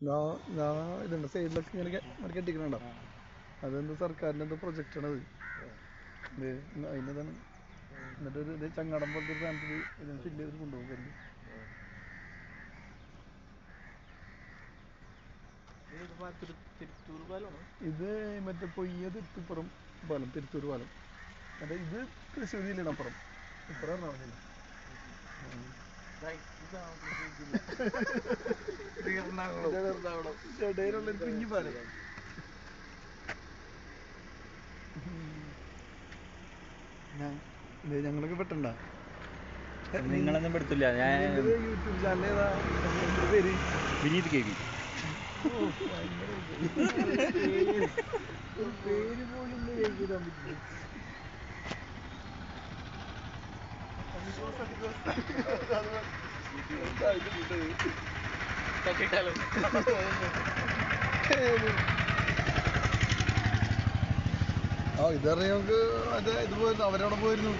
ഞാൻ ഞാൻ സൈഡിലൊക്കെ ഇങ്ങനെ കെ- ഇങ്ങനെ കെട്ടിക്കണുണ്ടോ? അതെന്ത് സർക്കാരിന്റെ എന്തോ ഇത് അതിനതാണ് എന്നിട്ട് ഒരു ഇത് ചങ്ങാടം പോലത്തെ ഒരു സാധനത്തിൽ ഇതിന് ഫില്ല് ചെയ്ത് കൊണ്ടുപോകും കല്ല് ഇത് മറ്റേ പൊയ്യ തിരുത്തിപ്പുറം പാലം തിരുത്തൂർ പാലം. മറ്റേ ഇത് തൃശ്ശൂർ ജില്ലയുടെ അപ്പുറം. ഇപ്പുറം എറണാകുളം ജില്ല. എറണാകുളം ഇടയിലുള്ള ഒരു കുഞ്ഞു പാലം. ഞാൻ- ഇത് ഞങ്ങളൊക്കെ പെട്ടണ്ട? നിങ്ങളൊന്നും പെടുത്തില്ല. ഞാൻ യൂട്യൂബ് ചാനൽ ഏതാ? പേര്? വിനീത് കെ വി. പേര് പോലും ഒന്ന് എഴുതിയിടാൻ പറ്റില്ല ആ ഇതറിയാം നമുക്ക് മറ്റേ ഇത് പോയിരുന്നു അവരവിടെ പോയിരുന്നു.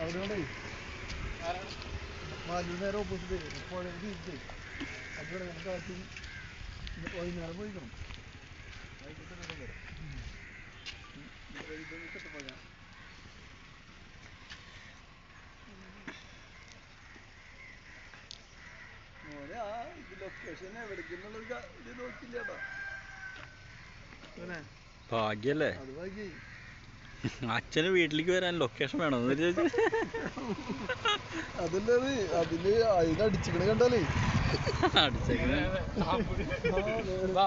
അവരോടെ. മാലി നേരെ ഓപ്പോസിറ്റ് പുഴയിൽ തിരിച്ച് അവിടെ നമുക്ക് കാറ്റും വൈകുന്നേരം പോയിക്കണം. മോനെ ആ ഇത് ലൊക്കേഷൻ ഇത് ഭാഗ്യല്ലേ? അച്ഛന് വീട്ടിലേക്ക് വരാൻ ലൊക്കേഷൻ വേണം അതല്ലേ അതിൽ അതിന് അടിച്ചിക്കണ കണ്ടാലേ. അടിച്ചേക്കണേ. വാ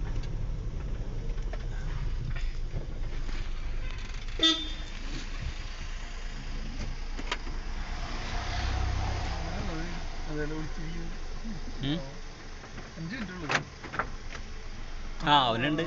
ആ അവനുണ്ട്.